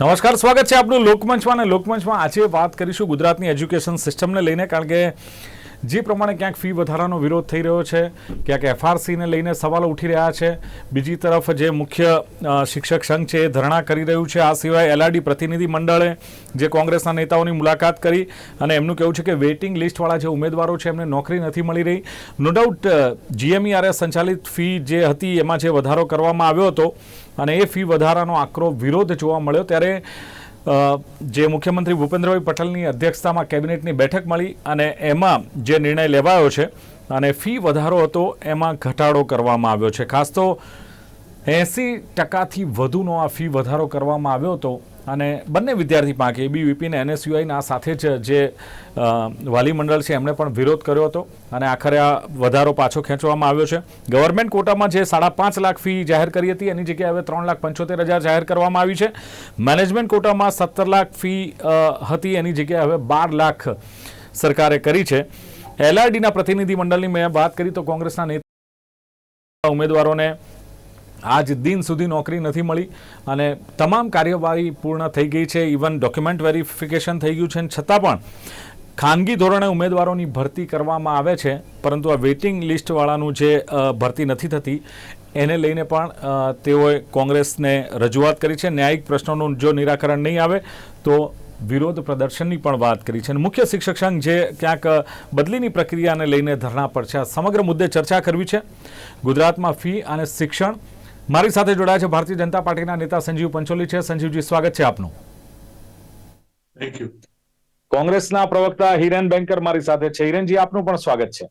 નમસ્કાર, સ્વાગત છે આપનું લોકમંચમાં અને લોકમંચમાં આજે વાત કરીશું ગુજરાતની એજ્યુકેશન સિસ્ટમને લઈને, કારણ કે જે પ્રમાણે ક્યાંક ફી વધારાનો વિરોધ થઈ રહ્યો છે, ક્યાંક એફઆરસીને લઈને સવાલ ઉઠી રહ્યા છે. બીજી તરફ જે મુખ્ય શિક્ષક સંઘ છે એ ધરણા કરી રહ્યું છે. આ સિવાય એલઆરડી પ્રતિનિધિ મંડળે જે કોંગ્રેસના નેતાઓની મુલાકાત કરી અને એમનું કહેવું છે કે વેઇટિંગ લિસ્ટવાળા જે ઉમેદવારો છે એમને નોકરી નથી મળી રહી. નો ડાઉટ જીએમઈઆરએસ સંચાલિત ફી જે હતી એમાં જે વધારો કરવામાં આવ્યો હતો અને એ ફી વધારાનો આકરો વિરોધ જોવા મળ્યો. ત્યારે જે મુખ્યમંત્રી ભૂપેન્દ્રભાઈ પટેલની અધ્યક્ષતામાં કેબિનેટની બેઠક મળી અને એમાં જે નિર્ણય લેવાયો છે અને ફી વધારો હતો, એમાં ઘટાડો કરવામાં આવ્યો છે. ખાસ તો એંસી ટકાથી વધુનો આ ફી વધારો કરવામાં આવ્યો હતો. અને બંને વિદ્યાર્થી પાંખ એબીવીપી અને એનએસયુઆઈના સાથે જ જે વાલી મંડળ છે, એમણે પણ વિરોધ કર્યો હતો. અને આખરે આ વધારો પાછો ખેંચવામાં આવ્યો છે. ગવર્મેન્ટ કોટામાં જે સાડા પાંચ લાખ ફી જાહેર કરી હતી, એની જગ્યાએ હવે ત્રણ લાખ પંચોતેર હજાર જાહેર કરવામાં આવી છે. મેનેજમેન્ટ કોટામાં સત્તર લાખ ફી હતી, એની જગ્યાએ હવે બાર લાખ સરકારે કરી છે. એલઆરડીના પ્રતિનિધિ મંડળની મેં વાત કરી તો કોંગ્રેસના નેતા ઉમેદવારોને આજ દિન સુધી નોકરી નથી મળી અને તમામ કાર્યવાહી પૂર્ણ થઈ ગઈ છે. ઇવન ડોક્યુમેન્ટ વેરિફિકેશન થઈ ગયું છે. છતાં પણ ખાનગી ધોરણે ઉમેદવારોની ભરતી કરવામાં આવે છે. પરંતુ આ વેઇટિંગ લિસ્ટવાળાનું જે ભરતી નથી થતી, એને લઈને પણ તેઓએ કોંગ્રેસને રજૂઆત કરી છે. ન્યાયિક પ્રશ્નોનું જો નિરાકરણ નહીં આવે, તો વિરોધ પ્રદર્શનની પણ વાત કરી છે. અને મુખ્ય શિક્ષક સંઘ જે ક્યાંક બદલીની પ્રક્રિયાને લઈને ધરણા પર છે. આ સમગ્ર મુદ્દે ચર્ચા કરવી છે. ગુજરાતમાં ફી અને શિક્ષણ મારી સાથે જોડાયા છે ભારતીય જનતા પાર્ટીના નેતા સંજીવ પંચોલી છે. સંજીવજી સ્વાગત છે આપનું. થેન્ક યુ કોંગ્રેસના પ્રવક્તા હિરેન બેંકર મારી સાથે છે. હિરેનજી આપનું પણ સ્વાગત છે.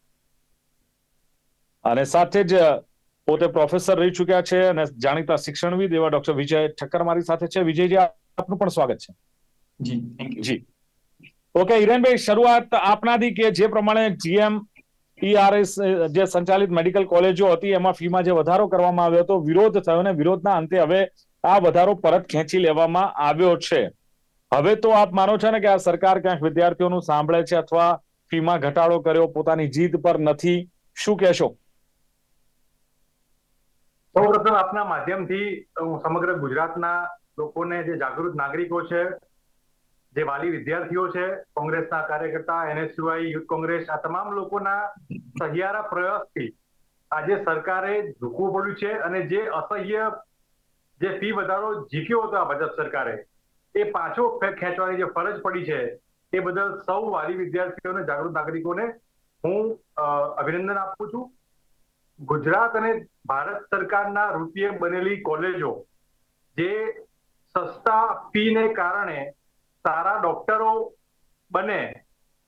અને સાથે જ પોતે પ્રોફેસર રહી ચુક્યા છે અને જાણીતા શિક્ષણવિદ એવા ડોક્ટર વિજય ઠક્કર મારી સાથે છે. વિજયજી આપનું પણ સ્વાગત છે. જી થેન્ક યુ જી. ઓકે હિરેનભાઈ શરૂઆત આપનાથી કે જે પ્રમાણે જીએમ ઈઆરએસ જે સંચાલિત મેડિકલ કોલેજો હતી, એમાં ફીમાં જે વધારો કરવામાં આવ્યો હતો, વિરોધ થયો ને વિરોધના અંતે હવે આ વધારો પરત ખેંચી લેવામાં આવ્યો છે. હવે તો આપ માનો છો ને કે આ સરકાર ક્યાંક વિદ્યાર્થીઓનું સાંભળે છે અથવા ફીમાં ઘટાડો કર્યો, પોતાની જીદ પર નથી? શું કહેશો? સૌપ્રથમ આપના માધ્યમથી હું સમગ્ર ગુજરાતના લોકોને જે જાગૃત નાગરિકો છે જે વાલી વિદ્યાર્થીઓ છે, કોંગ્રેસના કાર્યકર્તા, એનએસયુઆઈ, યુથ કોંગ્રેસ, આ તમામ લોકોના સહિયારા પ્રયાસથી આજે સરકારે ઝૂકવું પડ્યું છે અને જે અસહ્ય જે ફી વધારો જીક્યો હતો આ ભાજપ સરકારે, એ પાછો ખેંચવાની જે ફરજ પડી છે, એ બદલ સૌ વાલી વિદ્યાર્થીઓને, જાગૃત નાગરિકોને હું અભિનંદન આપું છું. ગુજરાત અને ભારત સરકારના રૂપિયે બનેલી કોલેજો જે સસ્તા ફીને કારણે સારા ડોક્ટરો બને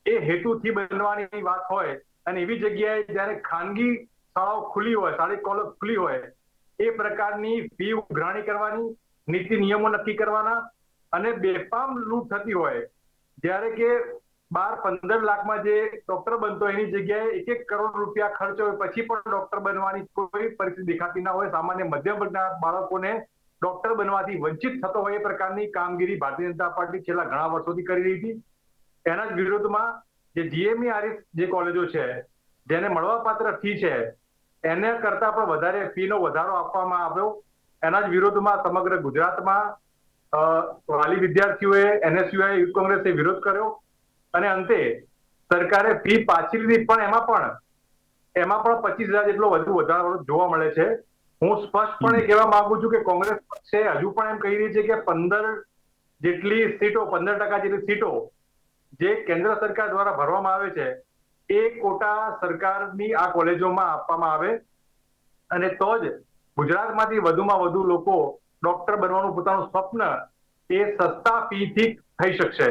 એ હેતુથી બનવાની વાત હોય અને એવી જગ્યાએ જ્યારે ખાનગી શાળાઓ ખુલી હોય સારી કોલેજ ખુલી હોય, એ પ્રકારની ફી ઉઘરાણી કરવાની, નીતિ નિયમો નક્કી કરવાના અને બેફામ લૂંટ થતી હોય, જ્યારે કે બાર પંદર લાખમાં જે ડોક્ટર બનતો એની જગ્યાએ એક એક કરોડ રૂપિયા ખર્ચ હોય, પછી પણ ડોક્ટર બનવાની કોઈ પરિસ્થિતિ દેખાતી ના હોય. સામાન્ય મધ્યમ વર્ગના બાળકોને ડોક્ટર બનવાથી વંચિત થતો હોય એ પ્રકારની કામગીરી ભારતીય જનતા પાર્ટી છેલ્લા ઘણા વર્ષોથી કરી રહી હતી. એના જ વિરોધમાં જે જીએમઈ જે કોલેજો છે, જેને મળવાપાત્ર ફી છે, એને કરતા પણ વધારે ફીનો વધારો આપવામાં આવ્યો. એના જ વિરોધમાં સમગ્ર ગુજરાતમાં વાલી વિદ્યાર્થીઓએ એનએસયુઆઈ યુથ કોંગ્રેસે વિરોધ કર્યો. અને અંતે સરકારે ફી પાછી લીધી પણ એમાં પણ એમાં પણ પચીસ હજાર જેટલો વધુ વધારો જોવા મળે છે. હું સ્પષ્ટપણે કહેવા માંગુ છું કે કોંગ્રેસ પક્ષે હજુ પણ એમ કહી રહી છે કે પંદર જેટલી સીટો પંદર ટકા જેટલી સીટો જે કેન્દ્ર સરકાર દ્વારા ભરવામાં આવે છે એ કોટા સરકારની આ કોલેજોમાં આપવામાં આવે. અને તો જ ગુજરાતમાંથી વધુમાં વધુ લોકો ડોક્ટર બનવાનું પોતાનું સ્વપ્ન એ સસ્તા ફીથી થઈ શકશે.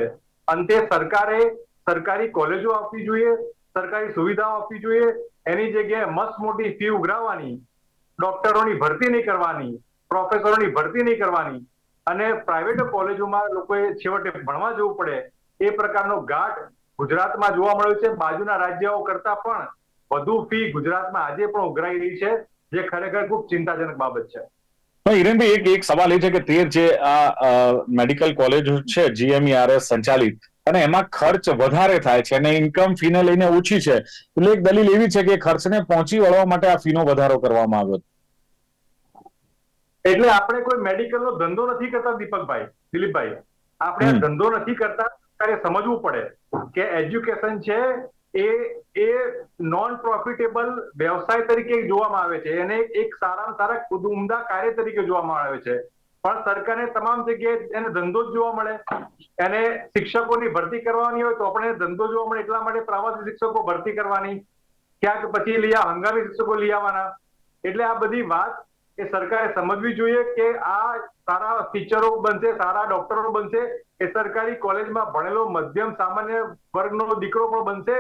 અંતે સરકારે સરકારી કોલેજો આપવી જોઈએ સરકારી સુવિધાઓ આપવી જોઈએ એની જગ્યાએ મસ્ત મોટી ફી ઉઘરાવવાની ડોક્ટરોની ભરતી નહીં કરવાની, પ્રોફેસરોની ભરતી નહીં કરવાની અને પ્રાઇવેટ કોલેજોમાં લોકોએ છેવટે ભણવા જવું પડે, એ પ્રકારનો ઘાટ ગુજરાતમાં જોવા મળ્યો છે. બાજુના રાજ્યો કરતા પણ વધુ ફી ગુજરાતમાં આજે પણ ઉઘરાઈ રહી છે, જે ખરેખર ખૂબ ચિંતાજનક બાબત છે. હિરેનભાઈ, એક એક સવાલ એ છે કે તેર જે આ મેડિકલ કોલેજ છે જીએમઈઆરએસ સંચાલિત અને એમાં ખર્ચ વધારે થાય છે અને ઇન્કમ ફીને લઈને ઓછી છે. એટલે એક દલીલ એવી છે કે ખર્ચને પહોંચી વળવા માટે આ ફીનો વધારો કરવામાં આવ્યો. એટલે આપણે કોઈ મેડિકલ નો ધંધો નથી કરતા દીપકભાઈ દિલીપભાઈ. આપણે આ ધંધો નથી કરતા ત્યારે સમજવું પડે કે એજ્યુકેશન છે એ એ નોન પ્રોફિટેબલ વ્યવસાય તરીકે જોવામાં આવે છે. એને એક સારામાં સારા ઉમદા કાર્ય તરીકે જોવામાં આવે છે. પણ સરકારને તમામ જગ્યાએ એને ધંધો જ જોવા મળે. એને શિક્ષકોની ભરતી કરવાની હોય તો આપણે ધંધો જોવા મળે. એટલા માટે પ્રવાસી શિક્ષકો ભરતી કરવાની ક્યાંક પછી લઈ હંગામી શિક્ષકો લઈ આવવાના. એટલે આ બધી વાત એ સરકારે સમજવી જોઈએ કે આ સારા ટીચરો બનશે સારા ડોક્ટરો બનશે એ સરકારી કોલેજમાં ભણેલો મધ્યમ સામાન્ય વર્ગનો દીકરો પણ બનશે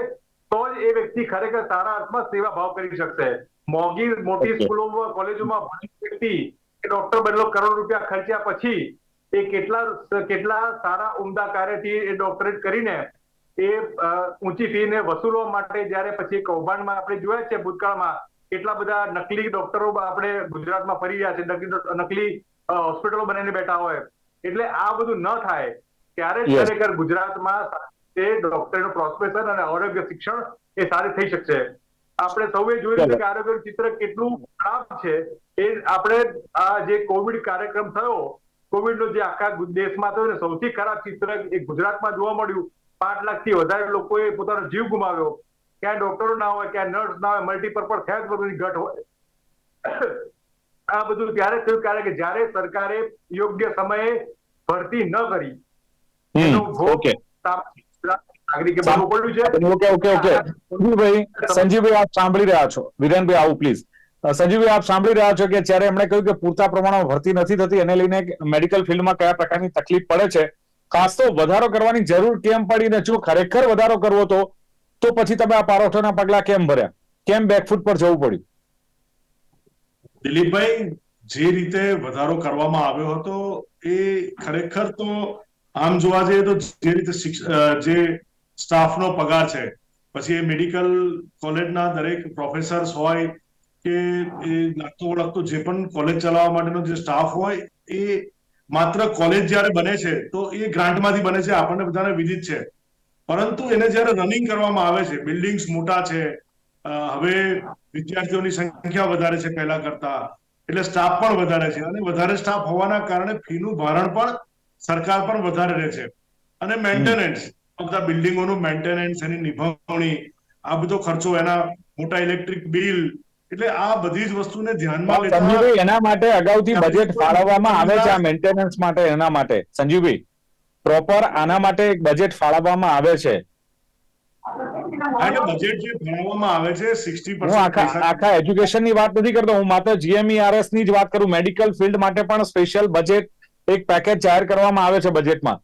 તો જ એ વ્યક્તિ ખરેખર સારા અર્થમાં સેવા ભાવ કરી શકશે. મોંઘી મોટી સ્કૂલો કોલેજોમાં ભણેલી વ્યક્તિ ડોક્ટર બદલો કરોડ રૂપિયા ખર્ચ્યા પછી એ કેટલા કેટલા સારા ઉમદા કાર્યથી એ ડોક્ટરેટ કરીને એ ઊંચી ફીને વસૂલવા માટે જ્યારે પછી કૌભાંડમાં આપણે જોયા છે ભૂતકાળમાં કેટલા બધા નકલી ડોક્ટરો આપણે ગુજરાતમાં ફરી રહ્યા છે નકલી નકલી હોસ્પિટલો બનાવીને બેઠા હોય. એટલે આ બધું ન થાય ત્યારે ખરેખર ગુજરાતમાં તે ડોક્ટરનું પ્રોસ્પેશન અને આરોગ્ય શિક્ષણ એ સારી થઈ શકશે. આપણે સૌએ જોયું છે કે આરોગ્યનું ચિત્ર કેટલું ખરાબ છે. એ આપણે આ જે કોવિડ કાર્યક્રમ થયો કોવિડ નો જે આખા દેશમાં થયો ને સૌથી ખરાબ ચિત્ર એ ગુજરાતમાં જોવા મળ્યું. પાંચ લાખથી વધારે લોકોએ પોતાનો જીવ ગુમાવ્યો. ક્યાં ડોક્ટરો ના હોય ક્યાં નર્સ ના હોય મલ્ટીપર્પઝ હેલ્થ વર્કરની ઘટ હોય. આ બધું ત્યારે થયું કારણ કે જ્યારે સરકારે યોગ્ય સમયે ભરતી ન કરી એનો ભોગ નાગરિકે ભરવું પડ્યું છે? Okay okay okay Sanjivbhai Sanjivbhai આપ સાંભળી રહ્યા છો. વિરેનભાઈ આવું પ્લીઝ સંજીવભાઈ આપ સાંભળી રહ્યા છો કે જ્યારે એમણે કહ્યું કે પૂરતા પ્રમાણમાં ભરતી નથી થતી એને લઈને મેડિકલ ફિલ્ડમાં કયા પ્રકારની તકલીફ પડે છે ખાસ તો વધારો કરવાની જરૂર કેમ પડી ને જો ખરેખર વધારો કરવો તો તો પછી તમે આ પારોઠાના પગલા કેમ ભર્યા? કેમ બેકફૂટ પર જવું પડ્યું? દિલીપભાઈ જે રીતે વધારો કરવામાં આવ્યો હતો એ ખરેખર તો આમ જોવા જઈએ તો જે રીતે જે સ્ટાફનો પગાર છે. પછી એ મેડિકલ કોલેજના દરેક પ્રોફેસર્સ હોય કે એ લાગતો વળગતો જે પણ કોલેજ ચલાવવા માટેનો જે સ્ટાફ હોય એ માત્ર કોલેજ જ્યારે બને છે તો એ ગ્રાન્ટમાંથી બને છે. આપણને બધાને વિદિત છે. પરંતુ એને જ્યારે રનિંગ કરવામાં આવે છે બિલ્ડિંગ્સ મોટા છે હવે વિદ્યાર્થીઓની સંખ્યા વધારે છે પહેલા કરતા એટલે સ્ટાફ પણ વધારે છે અને વધારે સ્ટાફ હોવાના કારણે ફીનું ભારણ પણ સરકાર પર વધારે રહે છે. અને મેન્ટેનન્સ બધા બિલ્ડિંગોનું મેન્ટેનન્સ એની નિભાવણી આ બધો ખર્ચો એના મોટા ઇલેક્ટ્રિક બિલ એટલે આ બધી જ વસ્તુને ધ્યાનમાં લેતા એના માટે અગાઉથી બજેટ ફાળવવામાં આવે છે આ મેન્ટેનન્સ માટે એના માટે. સંજીવભાઈ પ્રોપર આના માટે એક બજેટ ફાળવવામાં આવે છે. બજેટ જે ફાળવવામાં આવે છે આખા આખા એજ્યુકેશનની વાત નથી કરતો હું માત્ર જીએમઈઆરએસની જ વાત કરું. મેડિકલ ફિલ્ડ માટે પણ સ્પેશિયલ બજેટ એક પેકેજ જાહેર કરવામાં આવે છે બજેટમાં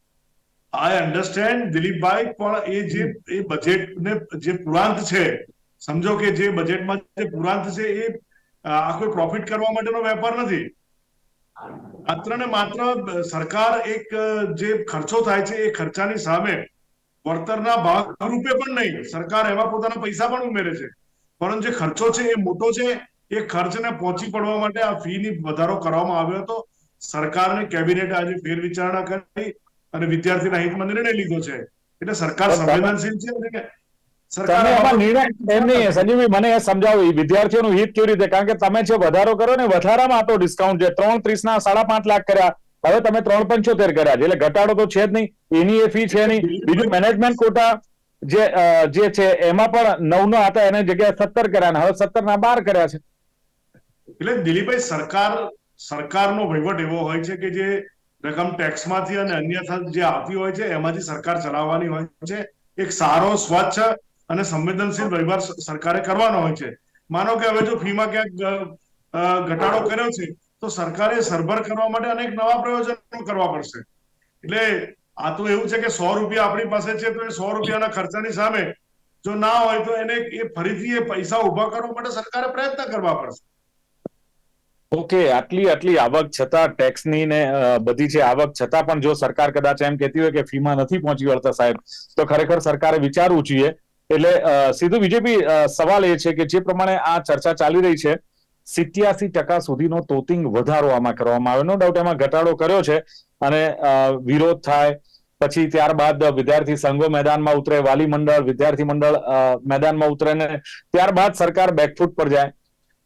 આઈ અન્ડરસ્ટેન્ડ દિલીપભાઈ પણ એ જે એ બજેટને જે પુરાંત છે સમજો કે જે બજેટમાં જે પુરાંત છે એ અ, આ કોઈ પ્રોફિટ કરવા માટેનો વેપાર નથી. માત્ર ને માત્ર સરકાર એક જે ખર્ચો થાય છે એ ખર્ચાની સામે વળતરના ભાગ રૂપે પણ નહીં સરકાર એવા પોતાના પૈસા પણ ઉમેરે છે. પરંતુ જે ખર્ચો છે એ મોટો છે એ ખર્ચને પહોંચી પડવા માટે આ ફીની વધારો કરવામાં આવ્યો હતો. સરકારને કેબિનેટ આજે ફેરવિચારણા કરી અને વિદ્યાર્થીના હિતમાં નિર્ણય લીધો છે. એટલે સરકાર સંવેદનશીલ છે અને મને સમજાવો વિદ્યાર્થીઓનું હિત કેવી રીતે? કારણ કે તમે જે વધારો કરો ને વધારામાં આટલો ડિસ્કાઉન્ટ છે ત્રણ ત્રીસ ના સાડા પાંચ લાખ કર્યા. હવે તમે ત્રણ પંચોતેર કર્યા છે. એટલે ઘટાડો તો છે જ નહીં. એની એ ફી છે નહીં. બીજું મેનેજમેન્ટ કોટા જે જે છે એમાં પણ નવ નો હતા એને જગ્યાએ સત્તર કર્યા ને હવે સત્તર ના બાર કર્યા છે. એટલે દિલીપભાઈ સરકાર સરકારનો વહીવટ એવો હોય છે કે જે રકમ ટેક્સમાંથી અને અન્યથા જે આપી હોય છે, એમાંથી સરકાર ચલાવવાની હોય છે. એક સારો, સ્વચ્છ અને સંવેદનશીલ વ્યવહાર સરકારે કરવાનો હોય છે. માનો કે હવે જો ફીમાં ક્યાંક ઘટાડો કર્યો છે, તો સરકારે સરભર કરવા માટે અનેક નવા પ્રયોજનો કરવા પડશે. એટલે આ તો એવું છે કે સો રૂપિયા આપણી પાસે છે, તો એ સો રૂપિયાના ખર્ચાની સામે જો ના હોય તો એને એ ફરીથી એ પૈસા ઊભા કરવા માટે સરકારે પ્રયત્ન કરવા પડશે. ઓકે, આટલી આટલી આવક છતાં ટેક્સની ને બધી છે આવક છતાં પણ જો સરકાર કદાચ એમ કહેતી હોય કે ફીમાં નથી પહોંચી વળતા સાહેબ, તો ખરેખર સરકારે વિચારવું જોઈએ. એટલે સીધું બીજેપી સવાલ એ છે કે જે પ્રમાણે આ ચર્ચા ચાલી રહી છે, સિત્યાસી ટકા સુધીનો તોતિંગ વધારો આમાં કરવામાં આવ્યો. નો ડાઉટ એમાં ઘટાડો કર્યો છે અને વિરોધ થાય. પછી ત્યારબાદ વિદ્યાર્થી સંઘો મેદાનમાં ઉતરે, વાલી મંડળ, વિદ્યાર્થી મંડળ મેદાનમાં ઉતરે ને ત્યારબાદ સરકાર બેકફૂટ પર જાય.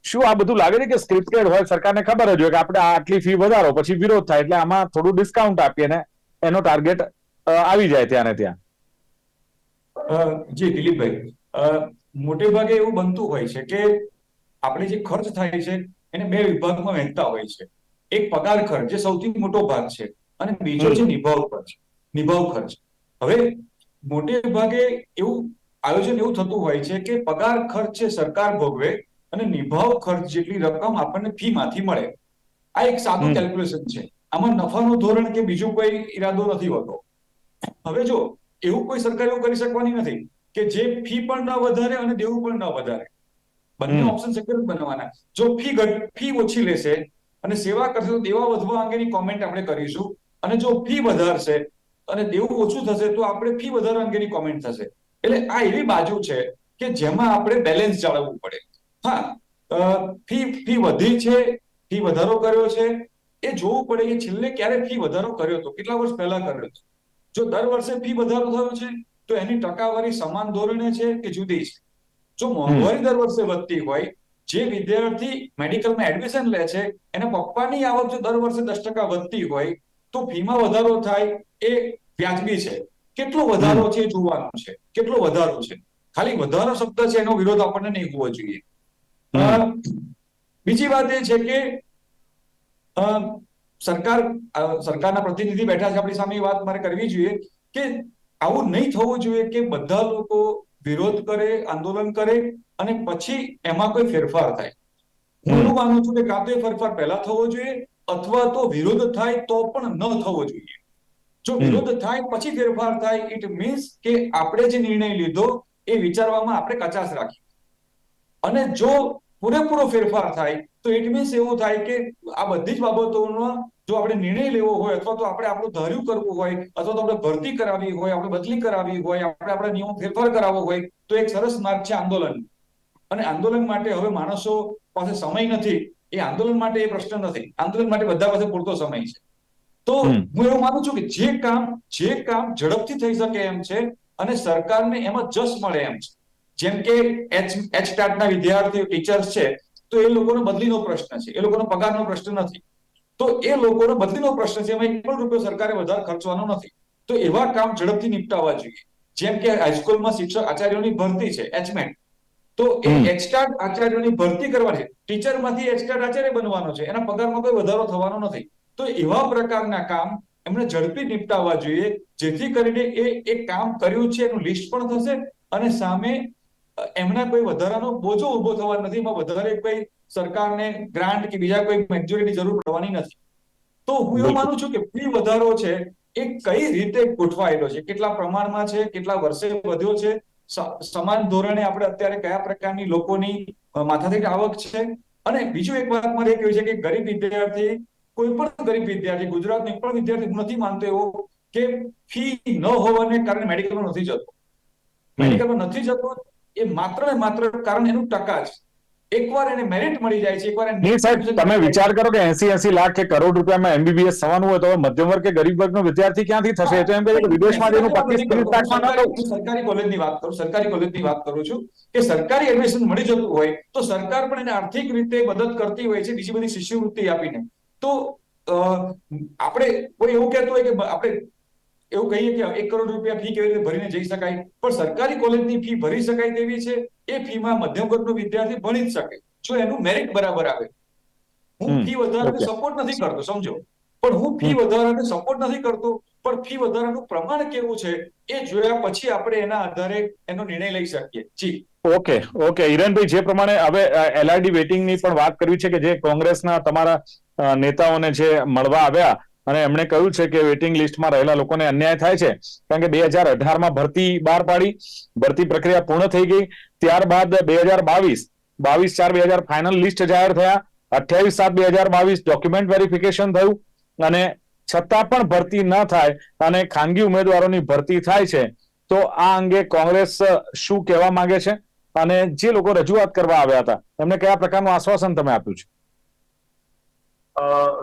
શું આ બધું લાગે છે કે સ્ક્રિપ્ટેડ હોય? સરકારને ખબર જ હોય કે આપણે આટલી ફી વધારો પછી વિરોધ થાય એટલે આમાં થોડું ડિસ્કાઉન્ટ આપીએ ને એનો ટાર્ગેટ આવી જાય ત્યાં ને ત્યાં. જી દિલીપભાઈ. મોટે ભાગે એવું બનતું હોય છે કે આપણે જે ખર્ચ થાય છે એને બે વિભાગમાં વહેંચતા હોય છે. એક પગાર ખર્ચ જે સૌથી મોટો ભાગ છે અને બીજો છે નિભાવ ખર્ચ નિભાવ ખર્ચ. હવે મોટે ભાગે એવું આયોજન એવું થતું હોય છે કે પગાર ખર્ચ છે સરકાર ભોગવે અને નિભાવ ખર્ચ જેટલી રકમ આપણને ફી માંથી મળે. આ એક સાદું કેલ્ક્યુલેશન છે. આમાં નફાનું ધોરણ કે બીજું કોઈ ઈરાદો નથી હોતો. હવે જો એવું કોઈ સરકાર એવું કરી શકવાની નથી કે જે ફી પણ ન વધારે અને દેવું પણ ન વધારે. બંને ઓપ્શન શક્ય બનવાના. બનાવવાના જો ફી ઘટ ફી ઓછી લેશે અને સેવા કરશે તો દેવા વધવા અંગેની કોમેન્ટ આપણે કરીશું. અને જો ફી વધારશે અને દેવું ઓછું થશે તો આપણે ફી વધારવા અંગેની કોમેન્ટ થશે. એટલે આ એવી બાજુ છે કે જેમાં આપણે બેલેન્સ જાળવવું પડે. હા ફી ફી વધી છે ફી વધારો કર્યો છે. એ જોવું પડે કે છેલ્લે ક્યારે ફી વધારો કર્યો હતો? કેટલા વર્ષ પહેલા કર્યો હતો? જો દર વર્ષે ફી વધારો થયો છે તો એની ટકાવારી સમાન ધોરણે છે કે જુદી છે? જો મોંઘવારી દર વર્ષે વધતી હોય જે વિદ્યાર્થી મેડિકલમાં એડમિશન લે છે એના પપ્પાની આવક જો દર વર્ષે દસ ટકા વધતી હોય તો ફીમાં વધારો થાય એ વ્યાજબી છે. કેટલો વધારો છે એ જોવાનું છે? કેટલો વધારો છે? ખાલી વધારો શબ્દ છે એનો વિરોધ આપણને નહીં હોવો જોઈએ. બીજી વાત એ છે કે સરકાર સરકારના પ્રતિનિધિ બેઠા છે આપણી સામે એ વાત મારે કરવી જોઈએ કે આવું નહીં થવું જોઈએ કે બધા લોકો વિરોધ કરે આંદોલન કરે અને પછી એમાં કોઈ ફેરફાર થાય. હું એવું માનું છું કે કાં તો એ ફેરફાર પહેલા થવો જોઈએ અથવા તો વિરોધ થાય તો પણ ન થવો જોઈએ. જો વિરોધ થાય પછી ફેરફાર થાય ઇટ મીન્સ કે આપણે જે નિર્ણય લીધો એ વિચારવામાં આપણે કચાશ રાખી અને જો પૂરેપૂરો ફેરફાર થાય તો ઇટ મીન્સ એવું થાય કે આ બધી જ બાબતોનો જો આપણે નિર્ણય લેવો હોય અથવા તો આપણે આપણું ધાર્યું કરવું હોય અથવા તો આપણે ભરતી કરાવી હોય આપણે બદલી કરાવી હોય આપણે આપણા નિયમો ફેરફાર કરાવવો હોય તો એક સરસ માર્ગ છે આંદોલન. અને આંદોલન માટે હવે માણસો પાસે સમય નથી. એ આંદોલન માટે એ પ્રશ્ન નથી. આંદોલન માટે બધા પાસે પૂરતો સમય છે. તો હું એવું માનું છું કે જે કામ જે કામ ઝડપથી થઈ શકે એમ છે અને સરકારને એમાં જશ મળે એમ છે. જેમ કે એચ એચ ટાટના વિદ્યાર્થીઓ ટીચર્સ છે તો એ લોકોનો બદલીનો પ્રશ્ન છે. એ લોકોનો પગારનો પ્રશ્ન નથી. તો એ લોકોનો બદલીનો પ્રશ્ન છે એમાં એક પણ રૂપિયો સરકારે વધારે ખર્ચવાનો નથી. તો એવા કામ ઝડપથી નિપટાવવા જોઈએ. જેમ કે હાઈસ્કૂલમાં શિક્ષક આચાર્યોની ભરતી છે એચમેન્ટ તો એ. એચટાટ આચાર્યોની ભરતી કરવાની ટીચરમાંથી એચટાટ આચાર્ય બનવાનો છે. એના પગારમાં કોઈ વધારો થવાનો નથી. તો એવા પ્રકારના કામ એમને ઝડપી નિપટાવવા જોઈએ જેથી કરીને એ એ કામ કર્યું છે એનું લિસ્ટ પણ થશે અને સામે અ, એમના કોઈ વધારાનો બોજો ઊભો થવા નથી એમાં વધારે કોઈ સરકારને ગ્રાન્ટ કે બીજા કોઈ મંજૂરીની જરૂર પડવાની નથી. તો હું એવું માનું છું કે ફી વધારો છે એ કઈ રીતે ગોઠવાયેલો છે? કેટલા પ્રમાણમાં છે? કેટલા વર્ષે વધ્યો છે? સમાન ધોરણે આપણે અત્યારે કયા પ્રકારની લોકોની માથાથી માથાદીઠ આવક છે? અને બીજું એક વાત મારે કહ્યું છે કે ગરીબ વિદ્યાર્થી કોઈ પણ ગરીબ વિદ્યાર્થી ગુજરાતનો પણ વિદ્યાર્થી હું નથી માનતો એવો કે ફી ન હોવાને કારણે મેડિકલમાં નથી જતો. મેડિકલમાં નથી જતો એ માત્ર ને માત્ર કારણ એનું ટકા છે એકવાર એને મેરિટ મળી જાય છે એકવાર એને સાહેબ તમે વિચાર કરો કે એસી એસી લાખ કે કરોડ રૂપિયામાં એમબીબીએસ થવાનું હોય તો મધ્યમ વર્ગ કે ગરીબ વર્ગનો વિદ્યાર્થી ક્યાંથી થશે? તો એમ કહે કે વિદેશમાં જઈને પચીસ ત્રીસ લાખમાં સરકારી કોલેજની વાત કરું સરકારી કોલેજની વાત કરું છું કે સરકારી એડમિશન મળી જતું હોય તો સરકાર પણ એને આર્થિક રીતે મદદ કરતી હોય છે બીજી બધી શિષ્યવૃત્તિ આપીને. તો આપણે કોઈ એવું કહેતું હોય કે આપણે એવું કહીએ કે એક કરોડ રૂપિયા ફી કેવી રીતે ભરીને જઈ શકાય? પણ સરકારી કોલેજની ફી ભરી શકાય તેવી છે? એ ફીમાં મધ્યમ વર્ગનો વિદ્યાર્થી ભણી જ શકે. જો એનું મેરિટ બરાબર આવે. હું ફી વધારાને સપોર્ટ નથી કરતો સમજો. પણ હું ફી વધારાને સપોર્ટ નથી કરતો પણ ફી વધારાનું પ્રમાણ કેવું છે એ જોયા પછી આપણે એના આધારે એનો નિર્ણય લઈ શકીએ. જી. Okay okay. હિરેનભાઈ જે પ્રમાણે હવે એલઆરડી વેટિંગની પણ વાત કરવી છે કે જે કોંગ્રેસના તમારા નેતાઓને જે મળવા આવ્યા અને એમણે કહ્યું છે કે વેટિંગ લિસ્ટમાં રહેલા લોકોને અન્યાય થાય છે. કારણ કે બે હજાર અઢારમાં ભરતી બહાર પાડી, ભરતી પ્રક્રિયા પૂર્ણ થઈ ગઈ. ત્યારબાદ બે હજાર બાવીસ બાવીસ ચાર બે હજાર ફાઇનલ લિસ્ટ જાહેર થયા. અઠ્યાવીસ સાત બે હજાર બાવીસ ડોક્યુમેન્ટ વેરિફિકેશન થયું. અને છતાં પણ ભરતી ન થાય અને ખાનગી ઉમેદવારોની ભરતી થાય છે. તો આ અંગે કોંગ્રેસ શું કહેવા માંગે છે? અને જે લોકો રજૂઆત કરવા આવ્યા હતા, એમને કયા પ્રકારનું આશ્વાસન તમે આપ્યું છે?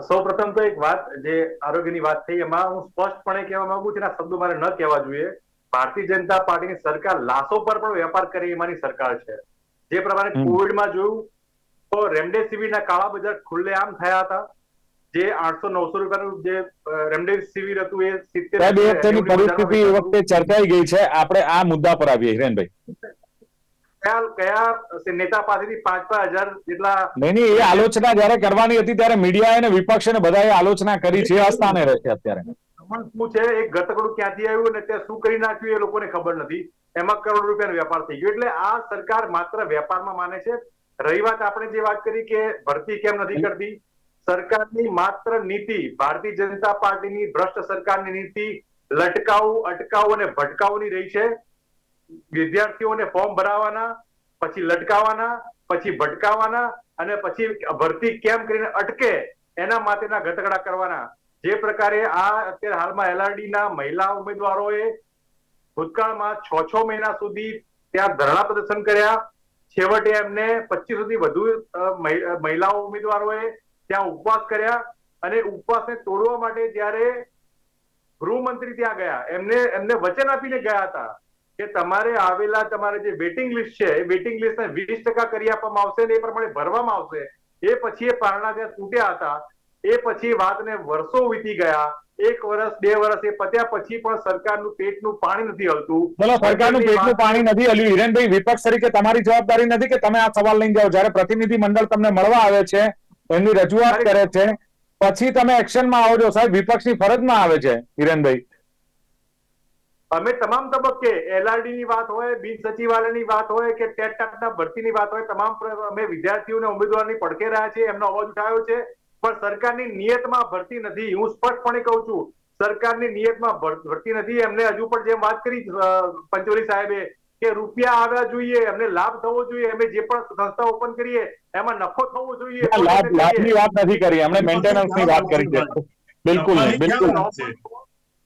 સૌ પ્રથમ તો એક વાત જે આરોગ્યની વાત થઈ એમાં હું સ્પષ્ટપણે કહેવા માંગુ છું શબ્દો મારે ન કહેવા જોઈએ. ભારતીય જનતા પાર્ટીની સરકાર લાસો પર પણ વેપાર કરે એમાંની સરકાર છે. જે પ્રમાણે કોવિડમાં જોયું તો રેમડેસિવીરના કાળા બજાર ખુલ્લેઆમ થયા હતા. જે આઠસો નવસો રૂપિયાનું જે રેમડેસિવીર હતું એ સિત્તેર પરિસ્થિતિ વખતે ચર્ચાઈ ગઈ છે. આપણે આ મુદ્દા પર આવીએ હિરેનભાઈ. કયા કયા નેતા પાસેથી પાંચ પાંચ હજાર જેટલા નહીં નહીં એ આલોચના જયારે કરવાની હતી ત્યારે મીડિયા અને વિપક્ષ અને બધાએ આલોચના કરી છે આ સ્થાને રહે અત્યારે. શું છે? એક ગતકડું ક્યાંથી આવ્યું અને ત્યાં શું કરી નાખ્યું એ લોકોને ખબર નથી. એમાં કરોડ રૂપિયાનો વેપાર થઈ ગયો. એટલે આ સરકાર માત્ર વેપારમાં માને છે. રહી વાત આપણે જે વાત કરી કે ભરતી કેમ નથી કરતી? સરકારની માત્ર નીતિ ભારતીય જનતા પાર્ટીની ભ્રષ્ટ સરકારની નીતિ લટકાવ અટકાવ અને ભટકાવની રહી છે. વિદ્યાર્થીઓને ફોર્મ ભરાવાના, પછી લટકાવાના, પછી ભટકાવાના અને પછી ભરતી કેમ કરીને અટકે એના માટેના ઘટકડા કરવાના. જે પ્રકારે આ અત્યારે હાલમાં એલઆરડી મહિલા ઉમેદવારોએ ભૂતકાળમાં છ છ મહિના સુધી ત્યાં ધરણા પ્રદર્શન કર્યા. છેવટે એમને પચીસ સુધી વધુ મહિલાઓ ઉમેદવારોએ ત્યાં ઉપવાસ કર્યા અને ઉપવાસને તોડવા માટે જ્યારે ગૃહમંત્રી ત્યાં ગયા, એમને એમને વચન આપીને ગયા હતા. કે તમારે આવેલા તમારે જે વેટિંગ લિસ્ટ છે એ વેટિંગ લિસ્ટ ને વીસ ટકા કરી આપવામાં આવશે ને એ પ્રમાણે ભરવામાં આવશે. એ પછી એ પારણા ત્યાં તૂટ્યા હતા. એ પછી વાતને વર્ષો વીતી ગયા. એક વર્ષ બે વર્ષ એ પત્યા પછી પણ સરકારનું પેટનું પાણી નથી હલતું. બોલો સરકારનું પેટનું પાણી નથી હલ્યું. હિરેનભાઈ વિપક્ષ તરીકે તમારી જવાબદારી નથી કે તમે આ સવાલ લઈને જાઓ. જ્યારે પ્રતિનિધિ મંડળ તમને મળવા આવે છે એમની રજૂઆત કરે છે પછી તમે એક્શનમાં આવો છો. સાહેબ વિપક્ષની ફરજમાં આવે છે હિરેનભાઈ. અમે તમામ તબક્કે એલઆરડી ની વાત હોય બિન સચિવાલયની વાત હોય કે ટેટ ટાટના ભરતીની વાત હોય તમામ અમે વિદ્યાર્થીઓને ઉમેદવારની પડકે રહ્યા છે એમનો અવાજ ઉઠાવ્યો છે. પણ સરકારની નિયતમાં ભરતી નથી. હું સ્પષ્ટપણે કહું છું સરકારની નિયતમાં ભરતી નથી. એમને હજુ પણ જેમ વાત કરી પંચોલી સાહેબે કે રૂપિયા આવ્યા જોઈએ એમને લાભ થવો જોઈએ અમે જે પણ સંસ્થા ઓપન કરીએ એમાં નફો થવો જોઈએ. લાભ લાભની વાત નથી કરી. એમણે મેન્ટેનન્સની વાત કરી છે. બિલકુલ બિલકુલ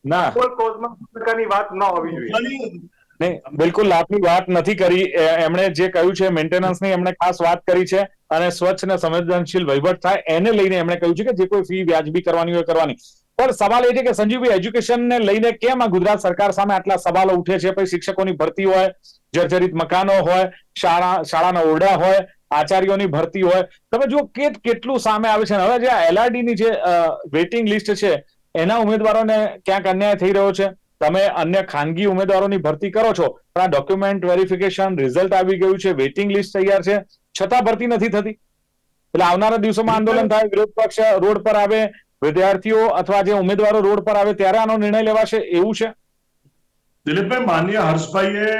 ના. કોઝમાં સરકારની વાત ન હોવી જોઈએ. નહીં બિલકુલ લાભની વાત નથી કરી. એમણે જે કહ્યું છે મેન્ટેનન્સની એમણે ખાસ વાત કરી છે અને સ્વચ્છ અને સંવેદનશીલ વહીવટ થાય એને લઈને એમણે કહ્યું છે કે જે કોઈ ફી વ્યાજબી કરવાની હોય કરવાની. પણ સવાલ એ છે કે સંજીવભાઈ એજ્યુકેશનને લઈને કેમ આ ગુજરાત સરકાર સામે આટલા સવાલો ઉઠે છે? પછી શિક્ષકોની ભરતી હોય જર્જરિત મકાનો હોય શાળા શાળાના ઓરડા હોય આચાર્યોની ભરતી હોય. તમે જો કે કેટલું સામે આવે છે. હવે જે એલઆરડી ની જે વેઇટિંગ લિસ્ટ છે એના ઉમેદવારોને ક્યાંક અન્યાય થઈ રહ્યો છે. તમે અન્ય ખાનગી ઉમેદવારોની ભરતી કરો છો પણ આ ડોક્યુમેન્ટ વેરિફિકેશન રિઝલ્ટ આવી ગયું છે વેઇટિંગ લિસ્ટ તૈયાર છે. છતાં ભરતી નથી થતી. એટલે આવનારા દિવસોમાં આંદોલન થાય વિરોધ પક્ષ રોડ પર આવે વિદ્યાર્થીઓ અથવા જે ઉમેદવારો રોડ પર આવે ત્યારે આનો નિર્ણય લેવાશે એવું છે? દિલીપભાઈ માન્ય હર્ષભાઈએ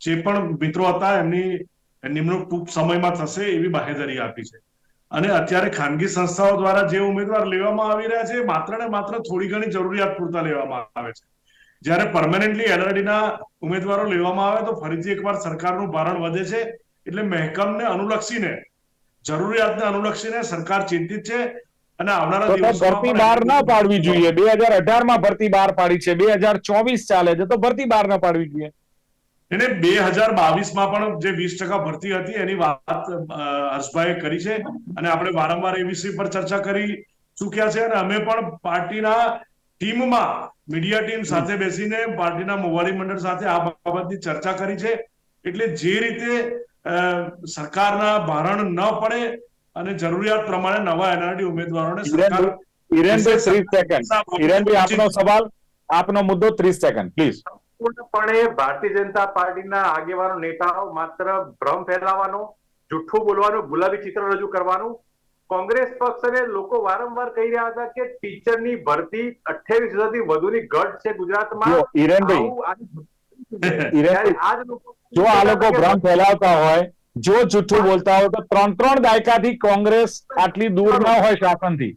જે પણ મિત્રો હતા એમની નિમણૂક ટૂંક સમયમાં થશે એવી બાહેધરી આપી છે. અને અત્યારે ખાનગી સંસ્થાઓ દ્વારા જે ઉમેદવાર લેવામાં આવી રહ્યા છે માત્ર ને માત્ર થોડી ઘણી જરૂરિયાત પૂરતા લેવામાં આવે છે. જ્યારે પરમાનન્ટલી એલઆરડીના ઉમેદવારો લેવામાં આવે તો ફરીથી એકવાર સરકારનું ભારણ વધે છે એટલે મહેકમને અનુલક્ષીને જરૂરિયાતને અનુલક્ષીને સરકાર ચિંતિત છે અને આવનારા તો ભરતી બહાર ના પાડવી જોઈએ. બે હજાર અઢારમાં ભરતી બહાર પાડી છે. બે હજાર ચોવીસ ચાલે છે. તો ભરતી બહાર ના પાડવી જોઈએ. એને બે હજાર બાવીસમાં પણ જે વીસ ટકા ભરતી હતી એની વાત હર્ષભાઈએ કરી છે. અને આપણે વારંવાર એ વિષય પર ચર્ચા કરી ચૂક્યા છે. અને અમે પણ પાર્ટીના ટીમમાં મીડિયા ટીમ સાથે બેસીને પાર્ટીના મોવાળી મંડળ સાથે આ બાબતની ચર્ચા કરી છે. એટલે જે રીતે સરકારના ભારણ ન પડે અને જરૂરિયાત પ્રમાણે નવા એનઆરડી ઉમેદવારોને સરકાર હિરેનભાઈ ત્રીસ સેકન્ડ. હિરેનભાઈ આપનો સવાલ આપનો મુદ્દો ત્રીસ સેકન્ડ પ્લીઝ. પૂર્ણપણે ભારતીય જનતા પાર્ટીના આગેવાનો નેતાઓ માત્ર ભ્રમ ફેલાવવાનો જુઠ્ઠું બોલવાનું ગુલાબી ચિત્ર રજૂ કરવાનું. કોંગ્રેસ પક્ષ અને લોકો વારંવાર કહી રહ્યા હતા કે ટીચરની ભરતી અઠ્યાવીસ હજારથી વધુની ઘટ છે ગુજરાતમાં. હિરેનભાઈ જો આ લોકો ભ્રમ ફેલાવતા હોય જો જુઠ્ઠું બોલતા હોય તો ત્રણ ત્રણ દાયકાથી કોંગ્રેસ આટલી દૂર ન હોય શાસનથી.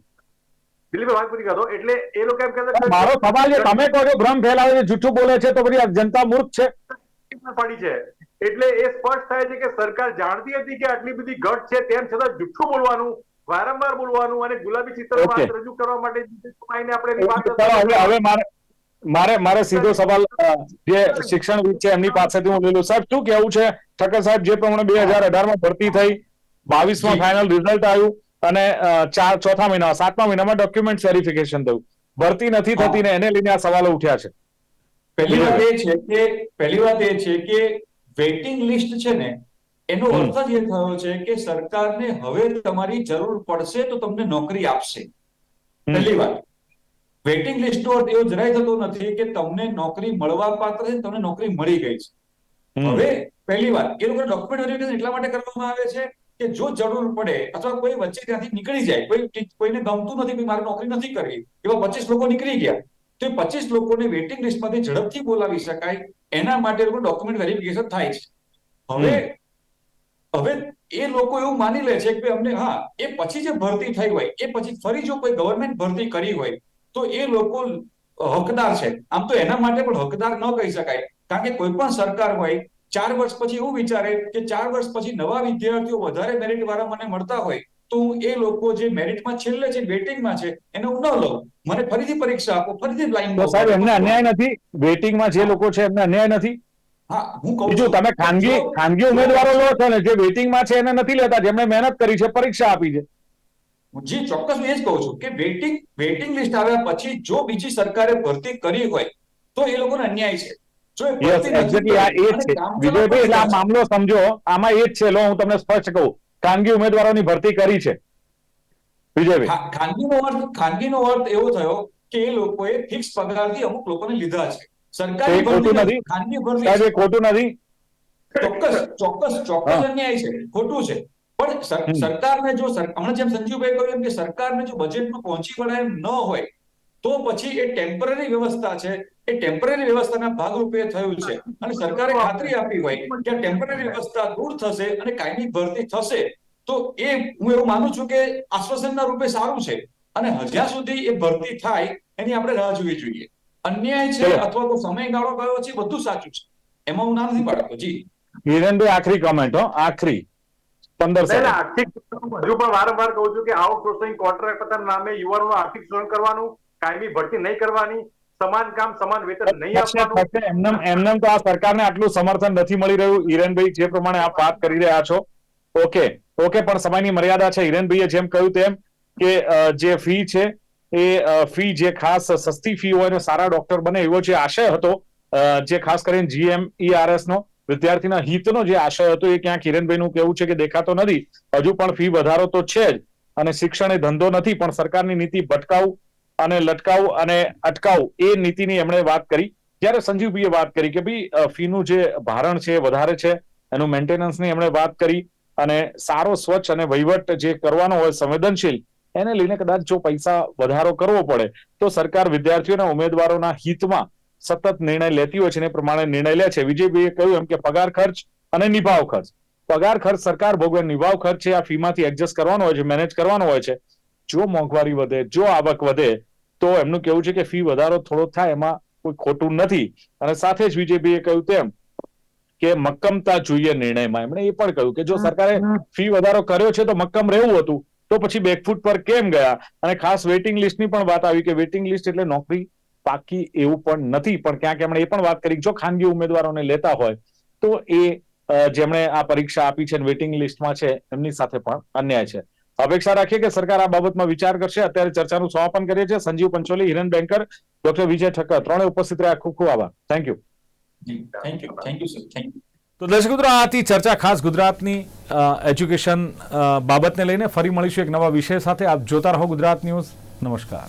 દિલીપભાઈ વાત પૂરી કરો એટલે એ લોકો એમ કહેતા મારો સવાલ છે તમે કહો છો ભ્રમ ફેલાવે છે જૂઠું બોલે છે તો બધી જનતા મૂર્ખ છે? પડી છે. એટલે એ સ્પષ્ટ થાય છે કે સરકાર જાણતી હતી કે આટલી બધી ઘટ છે તેમ છતાં જૂઠું બોલવાનું વારંવાર બોલવાનું અને ગુલાબી ચિત્ર રજૂ કરવા માટે આપણે હવે હવે મારે મારે મારે સીધો સવાલ જે શિક્ષણવિદ છે એમની પાસેથી હું લઈ સાહેબ શું કેવું છે? ઠક્કર સાહેબ જે પ્રમાણે બે હજાર અઢારમાં ભરતી થઈ બાવીસમાં. ફાઇનલ રિઝલ્ટ આવ્યું અને ચાર ચોથા મહિના સાતમા મહિનામાં ડોક્યુમેન્ટ વેરિફિકેશન થયું. ભરતી નથી થતી ને એને લઈને આ સવાલો ઉઠ્યા છે. પહેલી વાત એ છે કે પહેલી વાત એ છે કે વેઇટિંગ લિસ્ટ છે ને એનો અર્થ જ એ થયો છે કે સરકારને હવે તમારી જરૂર પડશે તો તમને નોકરી આપશે. પહેલી વાત. વેઇટિંગ લિસ્ટનો અર્થ એવો જરાય થતો નથી કે તમને નોકરી મળવા પાત્ર છે તમને નોકરી મળી ગઈ છે. હવે પહેલી વાત એ લોકો ડોક્યુમેન્ટ વેરિફિકેશન એટલા માટે કરવામાં આવે છે કે જો જરૂર પડે અથવા કોઈ વચ્ચે ત્યાંથી નીકળી જાય કોઈ કોઈને ગમતું નથી મારે નોકરી નથી કરવી એવા પચીસ લોકો નીકળી ગયા તો એ પચીસ લોકોને વેઇટિંગ લિસ્ટમાંથી ઝડપથી બોલાવી શકાય. એના માટે ડોક્યુમેન્ટ વેરિફિકેશન થાય છે. હવે હવે એ લોકો એવું માની લે છે કે અમને હા એ પછી જે ભરતી થઈ હોય એ પછી ફરી જો કોઈ ગવર્મેન્ટ ભરતી કરી હોય તો એ લોકો હકદાર છે. આમ તો એના માટે પણ હકદાર ન કહી શકાય. કારણ કે કોઈ પણ સરકાર હોય ચાર વર્ષ પછી એવું વિચારે કે ચાર વર્ષ પછી નવા વિદ્યાર્થીઓ વધારે મેરિટ વાળા મને મળતા હોય તો હું એ લોકો જે મેરિટમાં છેલ્લે છે વેટિંગમાં છે એને હું ન લઉં. મને ફરીથી પરીક્ષા આપો ફરીથી લાઈન સાહેબ એમને અન્યાય નથી? વેટિંગમાં જે લોકો છે એમને અન્યાય નથી? હા હું કહું છું. તમે ખાનગી ખાનગી ઉમેદવારો લો છો ને જે વેટિંગમાં છે એને નથી લેતા જેમણે મહેનત કરી છે પરીક્ષા આપી છે. જે ચોક્કસ હું એ જ કહું છું કે વેટિંગ વેટિંગ લિસ્ટ આવ્યા પછી જો બીજી સરકારે ભરતી કરી હોય તો એ લોકોને અન્યાય છે. યસ એક્ઝેક્ટલી આ એ છે. વિજયભાઈ એટલે આ મામલો સમજો. આમાં એ જ છે લો હું તમને સ્પષ્ટ કહું. ખાનગી ઉમેદવારોની ભરતી કરી છે. વિજયભાઈ ખાનગીનો અર્થ ખાનગીનો અર્થ એવો થયો કે એ લોકોએ ફિક્સ પગારથી અમુક લોકોને લીધા છે. સરકારી ખોટું નથી. ખાનગી ભરતી ખોટું નથી. ચોક્કસ ચોક્કસ ચોક્કસ અન્યાય છે. ખોટું છે. પણ. સરકારને જો હમણાં જેમ સંજીવભાઈ કહ્યું એમ કે સરકારને જો બજેટમાં પહોંચી વળાય એમ ન હોય તો પછી એ ટેમ્પરરી વ્યવસ્થા છે. એ ટેમ્પરરી વ્યવસ્થાના ભાગરૂપે થયું છે. અને સરકારે ખાતરી આપી હોય કે ટેમ્પરરી વ્યવસ્થા દૂર થશે અને કાયમી ભરતી થશે તો એ હું એવું માનું છું કે આશ્વાસનના રૂપે સારું છે. અને હજ્યાં સુધી એ ભરતી થાય એની આપણે રાહ જોવી જોઈએ. અન્યાય છે અથવા તો સમયગાળો કયો છે બધું સાચું છે. એમાં હું ના નથી પાડતો. જી. હિરેનભાઈ આખરી કમેન્ટ હો. આખરી. પંદર આર્થિક હજુ પણ વારંવાર કહું છું કે આઉટસોર્સિંગ કોન્ટ્રાક્ટર નામે યુવાનોનું આર્થિક શોષણ કરવાનું કાયમી ભરતી નહીં કરવાની સમાન કામ સમાન વેતન નહીં આપવાનું. એમનેમ એમનેમ તો આ સરકારને આટલું સમર્થન નથી મળી રહ્યું. હિરેનભાઈ જે પ્રમાણે આપ વાત કરી રહ્યા છો. ઓકે ઓકે પણ સમયની મર્યાદા છે. હિરેનભાઈએ જેમ કહ્યું તેમ કે જે ફી છે એ ફી જે ખાસ સસ્તી ફી હોય અને સારા ડોક્ટર બને એવો જે આશય હતો જે ખાસ કરીને જીએમ ઈઆરએસ નો વિદ્યાર્થીના હિતનો જે આશય હતો એ ક્યાંક હિરેનભાઈનું કેવું છે કે દેખાતો નથી. હજુ પણ ફી વધારો તો છે જ અને શિક્ષણ એ ધંધો નથી પણ સરકારની નીતિ ભટકાવ અને લટકાવ અને અટકાવ એ નીતિની એમણે વાત કરી. જ્યારે સંજીવભાઈએ વાત કરી કે ભાઈ ફીનું જે ભારણ છે વધારે છે, એનું મેન્ટેનન્સની એમણે વાત કરી અને સારો, સ્વચ્છ અને વહીવટ જે કરવાનો હોય, સંવેદનશીલ, એને લઈને કદાચ જો પૈસા વધારો કરવો પડે, તો સરકાર વિદ્યાર્થીઓના ઉમેદવારોના હિતમાં સતત નિર્ણય લેતી હોય છે એ પ્રમાણે નિર્ણય લે છે. વિજયભાઈએ કહ્યું એમ કે પગાર ખર્ચ અને નિભાવ ખર્ચ. પગાર ખર્ચ સરકાર ભોગવે, નિભાવ ખર્ચ છે આ ફીમાંથી એડજસ્ટ કરવાનો હોય છે, મેનેજ કરવાનો હોય છે. જો મોંઘવારી વધે, જો આવક વધે તો એમનું કેવું છે કે ફી વધારો થોડો થાય એમાં કોઈ ખોટું નથી. અને સાથે જ વિજયભાઈએ કહ્યું તેમ કે મક્કમતા જોઈએ નિર્ણયમાં. એમણે એ પણ કહ્યું કે જો સરકારે ફી વધારો કર્યો છે તો મક્કમ રહેવું હતું તો પછી બેકફૂટ પર કેમ ગયા? અને ખાસ વેઇટિંગ લિસ્ટની પણ વાત આવી કે વેઇટિંગ લિસ્ટ એટલે નોકરી પાકી એવું પણ નથી. પણ ક્યાંક એમણે એ પણ વાત કરી જો ખાનગી ઉમેદવારોને લેતા હોય તો એ જેમણે આ પરીક્ષા આપી છે વેઇટિંગ લિસ્ટમાં છે એમની સાથે પણ અન્યાય છે. અપેક્ષા રાખીએ કે સરકાર આ બાબતમાં વિચાર કરશે. અત્યારે ચર્ચાનું સમાપન કરીએ છીએ. સંજીવ પંચોલી હિરન બેંકર ડોક્ટર વિજય ઠક્કર. ત્રણે ઉપસ્થિત રહ્યા. ખૂબ ખૂબ આભાર. Thank you thank you thank you sir thank you તો દર્શક મિત્રો આથી ચર્ચા ખાસ ગુજરાતની એજ્યુકેશન બાબતને લઈને. ફરી મળીશું એક નવા વિષય સાથે. આપ જોતા રહો ગુજરાત ન્યૂઝ. નમસ્કાર.